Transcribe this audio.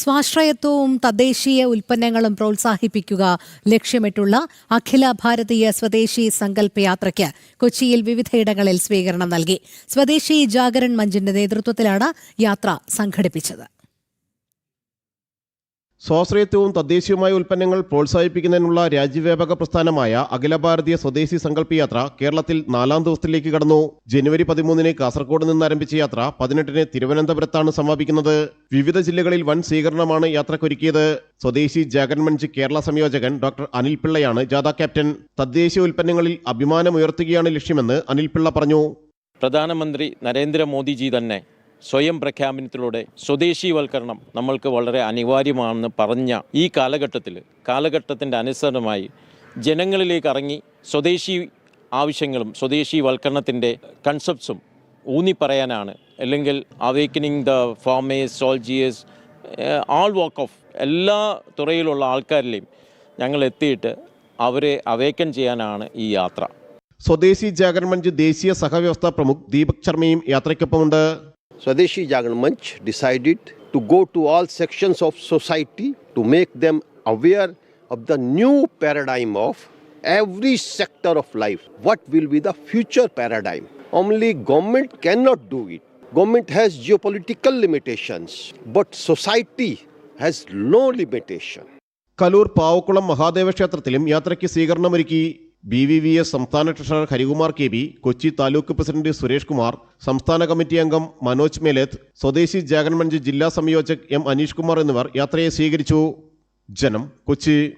സ്വാശ്രയത്വവും തദ്ദേശീയ ഉൽപ്പന്നങ്ങളും പ്രോത്സാഹിപ്പിക്കുക ലക്ഷ്യമിട്ടുള്ള അഖില ഭാരതീയ സ്വദേശി സങ്കല്പ യാത്രയ്ക്ക് കൊച്ചിയിൽ വിവിധയിടങ്ങളിൽ സ്വീകരണം നൽകി. സ്വദേശി ജാഗരൺ മഞ്ചിന്റെ നേതൃത്വത്തിലാണ് യാത്ര സംഘടിപ്പിച്ചത്. സ്വാശ്രയത്വവും തദ്ദേശീയവുമായ ഉൽപ്പന്നങ്ങൾ പ്രോത്സാഹിപ്പിക്കുന്നതിനുള്ള രാജ്യവ്യാപക പ്രസ്ഥാനമായ അഖില ഭാരതീയ സ്വദേശി സങ്കല്പ യാത്ര കേരളത്തിൽ നാലാം ദിവസത്തിലേക്ക് കടന്നു. ജനുവരി പതിമൂന്നിന് കാസർഗോഡ് നിന്ന് ആരംഭിച്ച യാത്ര പതിനെട്ടിന് തിരുവനന്തപുരത്താണ് സമാപിക്കുന്നത്. വിവിധ ജില്ലകളിൽ വൻ സ്വീകരണമാണ് യാത്രക്കൊരുക്കിയത്. സ്വദേശി ജാഗൻ മഞ്ച് കേരള സംയോജകൻ ഡോക്ടർ അനിൽ പിള്ളയാണ് ജാഥ ക്യാപ്റ്റൻ. തദ്ദേശീയ ഉൽപ്പന്നങ്ങളിൽ അഭിമാനമുയർത്തുകയാണ് ലക്ഷ്യമെന്ന് അനിൽ പിള്ള പറഞ്ഞു. പ്രധാനമന്ത്രി നരേന്ദ്രമോദിജി തന്നെ സ്വയം പ്രഖ്യാപനത്തിലൂടെ സ്വദേശീവൽക്കരണം നമ്മൾക്ക് വളരെ അനിവാര്യമാണെന്ന് പറഞ്ഞ ഈ കാലഘട്ടത്തിൽ കാലഘട്ടത്തിന്റെ അനുസരണമായി ജനങ്ങളിലേക്ക് ഇറങ്ങി സ്വദേശി ആവശ്യങ്ങളും സ്വദേശീവൽക്കരണത്തിന്റെ കൺസെപ്റ്റ്സും ഊന്നിപ്പറയാനാണ്. അല്ലെങ്കിൽ awakening the farmers soldiers all walk of എല്ലാ തുറയിലുള്ള ആൾക്കാരിലെയും ഞങ്ങൾ എത്തിയിട്ട് അവരെ അവേക്കൻ ചെയ്യാനാണ് ഈ യാത്ര. സ്വദേശി ജാഗരൺ മഞ്ച് ദേശീയ സഹവ്യവസ്ഥാ പ്രമുഖ് ദീപക് ശർമ്മയും യാത്രയ്ക്കൊപ്പമുണ്ട്. Swadeshi Jagan Manch decided to go to all sections of society to make them aware of the new paradigm of every sector of life. What will be the future paradigm? Only government cannot do it. Government has geopolitical limitations, but society has no limitation. Kaloor Pavakkulam Mahadeva ക്ഷേത്രത്തിലും യാത്രയ്ക്ക് സ്വീകരണമൊരുക്കി B V V S സംസ്ഥാന treasurer Harikumar K B Kochi taluk president Suresh Kumar സംസ്ഥാന committee അംഗം മനോജ് മേലേത്ത് സ്വദേശി ജാഗൻമഞ്ച് ജില്ലാ സംയോജക് M Aneesh Kumar എന്നിവർ യാത്രയെ സ്വീകരിച്ചു. ജനം കൊച്ചി.